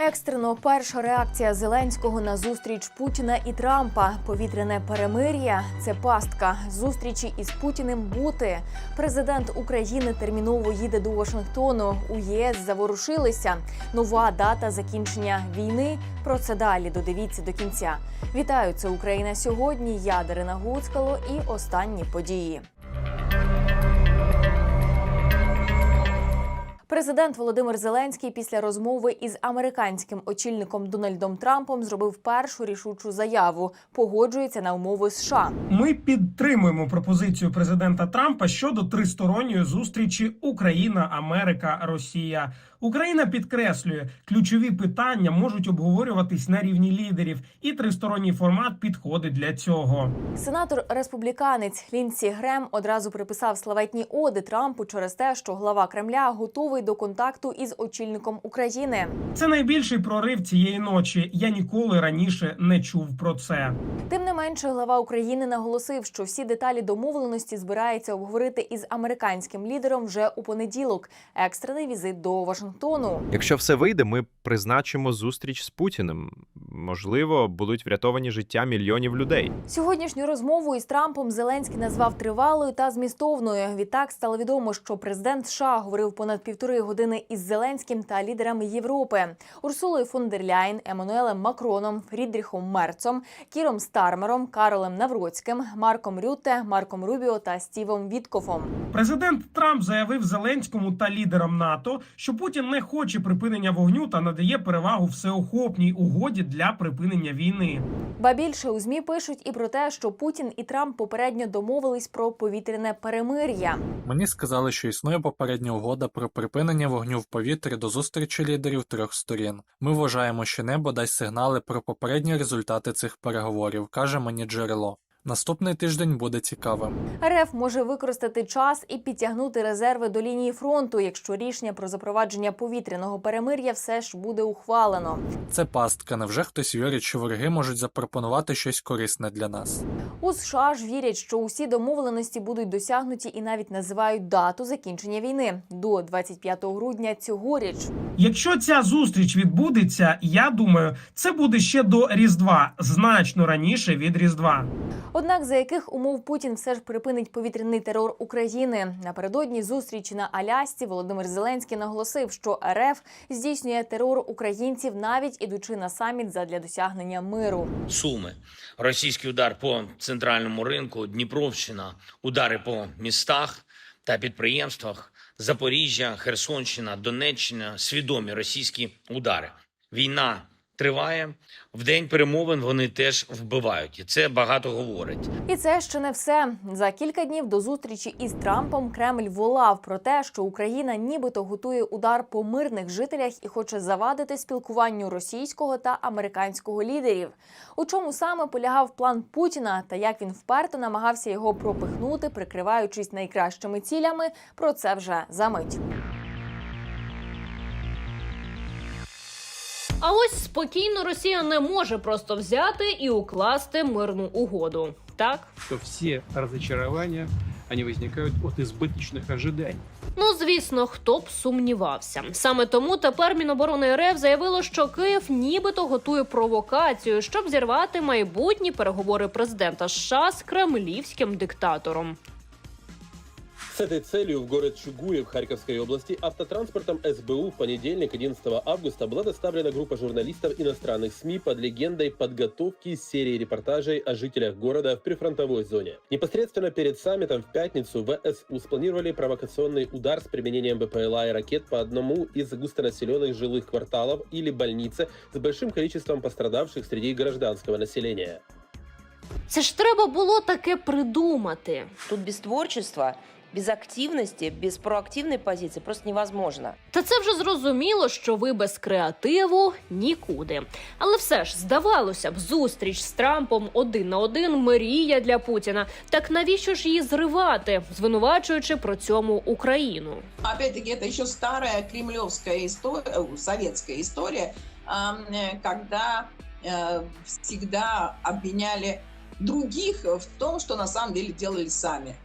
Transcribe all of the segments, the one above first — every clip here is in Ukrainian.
Екстрено перша реакція Зеленського на зустріч Путіна і Трампа. Повітряне перемир'я це пастка. Зустрічі із Путіним бути. Президент України терміново їде до Вашингтону. У ЄС заворушилися. Нова дата закінчення війни. Про це далі додивіться до кінця. Вітаю, це Україна сьогодні. Я Дарина Гуцкало і останні події. Президент Володимир Зеленський після розмови із американським очільником Дональдом Трампом зробив першу рішучу заяву. Погоджується на умови США. Ми підтримуємо пропозицію президента Трампа щодо тристоронньої зустрічі Україна, Америка, Росія. Україна підкреслює, ключові питання можуть обговорюватись на рівні лідерів, і тристоронній формат підходить для цього. Сенатор республіканець Лінсі Грем одразу приписав славетні оди Трампу через те, що глава Кремля готовий до контакту із очільником України. Це найбільший прорив цієї ночі. Я ніколи раніше не чув про це. Тим не менше, глава України наголосив, що всі деталі домовленості збирається обговорити із американським лідером вже у понеділок. Екстрений візит до Вашингтону. Якщо все вийде, ми призначимо зустріч з Путіним. Можливо, будуть врятовані життя мільйонів людей. Сьогоднішню розмову із Трампом Зеленський назвав тривалою та змістовною. Відтак стало відомо, що президент США говорив понад півтори години із Зеленським та лідерами Європи Урсулою фон дер Ляйн, Еммануелем Макроном, Фрідріхом Мерцом, Кіром Стармером, Каролем Навроцьким, Марком Рютте, Марком Рубіо та Стівом Віткофом. Президент Трамп заявив Зеленському та лідерам НАТО, що Путін не хоче припинення вогню та надає перевагу всеохопній угоді для припинення війни. Ба більше у змі пишуть і про те, що Путін і Трамп попередньо домовились про повітряне перемир'я. Мені сказали, що існує попередня угода про припинення вогню в повітрі до зустрічі лідерів трьох сторін. Ми вважаємо, що небо дасть сигнали про попередні результати цих переговорів, каже мені джерело. Наступний тиждень буде цікавим. РФ може використати час і підтягнути резерви до лінії фронту, якщо рішення про запровадження повітряного перемир'я все ж буде ухвалено. Це пастка. Невже хтось вірить, що вороги можуть запропонувати щось корисне для нас? У США ж вірять, що усі домовленості будуть досягнуті і навіть називають дату закінчення війни до 25 грудня цьогоріч. Якщо ця зустріч відбудеться, я думаю, це буде ще до Різдва, значно раніше від Різдва. Однак за яких умов Путін все ж припинить повітряний терор України напередодні зустрічі на Алясці Володимир Зеленський наголосив, що РФ здійснює терор українців, навіть ідучи на саміт задля досягнення миру. Суми, російський удар по центральному ринку, Дніпровщина, удари по містах та підприємствах, Запоріжжя, Херсонщина, Донеччина свідомі російські удари. Війна триває. В день перемовин вони теж вбивають, і це багато говорить. І це ще не все. За кілька днів до зустрічі із Трампом Кремль волав про те, що Україна нібито готує удар по мирних жителях і хоче завадити спілкуванню російського та американського лідерів. У чому саме полягав план Путіна та як він вперто намагався його пропихнути, прикриваючись найкращими цілями. Про це вже за мить. А ось спокійно Росія не може просто взяти і укласти мирну угоду. Так что все разочарования, они возникают от избыточных ожиданий. ну звісно, хто б сумнівався. Саме тому тепер Міноборони РФ заявило, що Київ нібито готує провокацію, щоб зірвати майбутні переговори президента США з кремлівським диктатором. С этой целью в город Чугуев Харьковской области автотранспортом СБУ в понедельник, 11 августа, была доставлена группа журналистов иностранных СМИ под легендой подготовки серии репортажей о жителях города в прифронтовой зоне. Непосредственно перед саммитом в пятницу ВСУ спланировали провокационный удар с применением БПЛА и ракет по одному из густонаселенных жилых кварталов или больнице с большим количеством пострадавших среди гражданского населения. Це ж треба було таке придумати. Тут без творчества, без активности, без проактивной позиции просто невозможно. Та це вже зрозуміло, що ви без креативу нікуди. Але все ж здавалося б, зустріч з Трампом один на один мрія для Путіна. Так навіщо ж її зривати, звинувачуючи про цьому Україну? Опять-таки, это еще старая кремлевская история, советская история, ам, э, когда э, всегда обвиняли других в том, что на самом деле делали сами.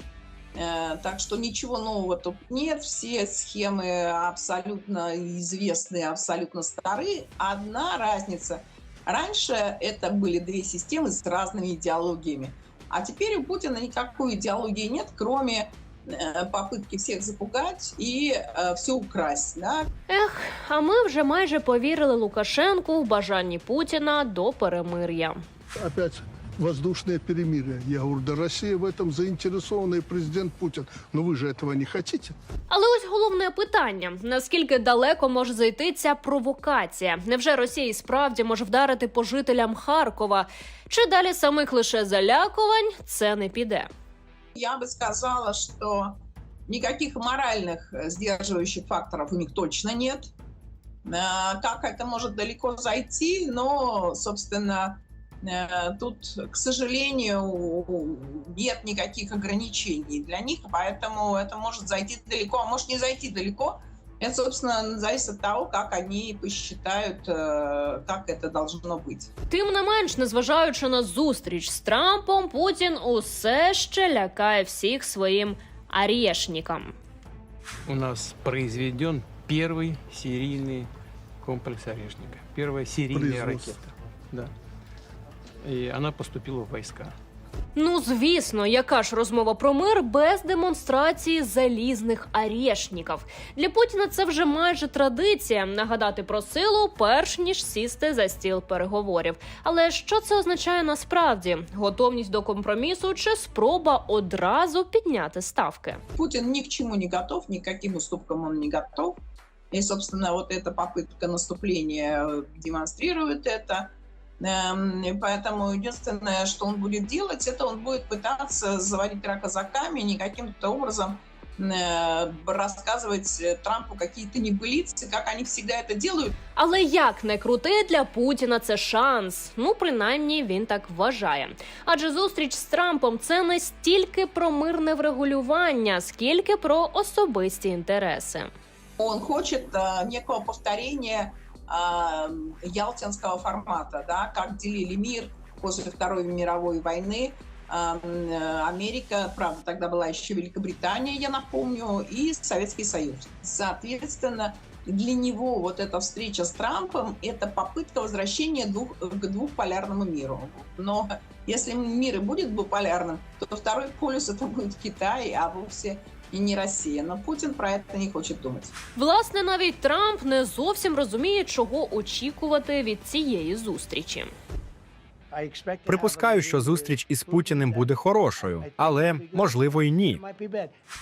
Э, Так что ничего нового тут нет. Все схемы абсолютно известные, абсолютно старые. Одна разница. Раньше это были две системы с разными идеологиями. А теперь у Путина никакой идеологии нет, кроме э, попытки всех запугать и все украсть. Да? Ех, а ми вже майже повірили Лукашенку в бажанні Путіна до перемир'я. опять воздушное перемирие. Я говорю, да Россия в этом заинтересована и президент Путин. Но вы же этого не хотите. Але ось головне питання: наскільки далеко може зайти ця провокація? Невже Росія і справді може вдарити по жителям Харкова? Чи далі самих лише залякувань це не піде? Я бы сказала, что никаких моральных э, сдерживающих факторов у них точно нет. Э, Как это может далеко зайти, но, собственно, э, тут, к сожалению, нет никаких ограничений для них, поэтому это может зайти далеко, а может не зайти далеко. Это, собственно, зависит от того, как они посчитают, э, как это должно быть. Тим не менш, незважаючи на зустріч з Трампом, Путін усе ще лякає всіх своїм арєшнікам. У нас произведен первый серийный комплекс орешника. Первая серийная Производство. ракета. Да. И она поступила в войска. Ну звісно, яка ж розмова про мир без демонстрації залізних арєшніків. Для Путіна це вже майже традиція нагадати про силу, перш ніж сісти за стіл переговорів. Але що це означає насправді? Готовність до компромісу чи спроба одразу підняти ставки? Путин ни к чему не готов, ни к каким уступкам он не готов. И, собственно, вот эта попытка наступления э, демонстрирует это. Эм, и Поэтому единственное, что он будет делать, это он будет пытаться заводить рака за камень и каким-то образом э, рассказывать э, Трампу какие-то небылицы, как они всегда это делают. Але як не крути для Путіна це шанс. Ну принаймні він так вважає. Адже зустріч з Трампом це не стільки про мирне врегулювання, скільки про особисті інтереси. Он хочет э, некого повторения э, ялтинского формата, да, как делили мир после Второй мировой войны. Э, Америка, правда, тогда была еще Великобритания, я напомню, и Советский Союз. Соответственно, для него вот эта встреча с Трампом – это попытка возвращения двух, к двухполярному миру. Но если мир и будет двуполярным, то второй полюс это будет Китай, а вовсе и не Россия. Но Путин про это не хочет думать. Власне, навіть Трамп не зовсім розуміє, чого очікувати від цієї зустрічі. Припускаю, що зустріч із Путіним буде хорошою, але можливо й ні.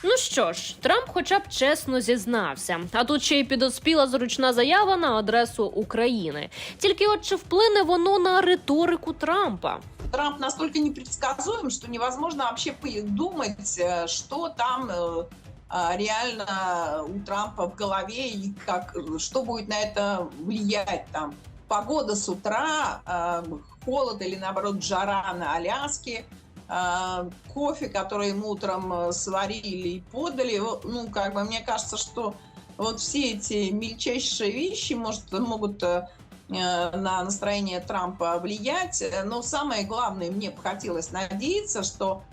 Ну що ж, Трамп, хоча б чесно зізнався. А тут ще й підоспіла зручна заява на адресу України. Тільки от чи вплине воно на риторику Трампа? Трамп настолько непредсказуем, что невозможно вообще по- думать, э, что там э, а, реально у Трампа в голове и как, что будет на это влиять там. Погода с утра, э, холод или наоборот жара на Аляске, э, кофе, который ему утром э, сварили и подали. Ну, как бы мне кажется, что вот все эти мельчайшие вещи может, могут э, э, на настроение Трампа влиять. Но самое главное, мне бы хотелось надеяться, что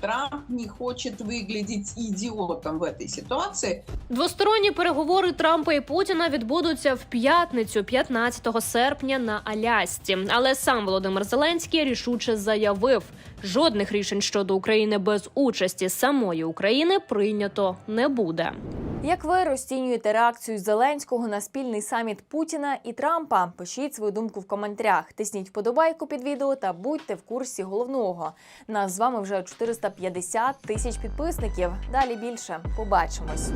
Трамп не хочет выглядеть идиотом в этой ситуации. Двосторонні переговори Трампа і Путіна відбудуться в п'ятницю, 15 серпня на Алясці. Але сам Володимир Зеленський рішуче заявив: жодних рішень щодо України без участі самої України прийнято не буде. Як ви розцінюєте реакцію Зеленського на спільний саміт Путіна і Трампа? Пишіть свою думку в коментарях. Тисніть вподобайку під відео та будьте в курсі головного. Нас з вами вже 450 тисяч підписників. Далі більше. Побачимось.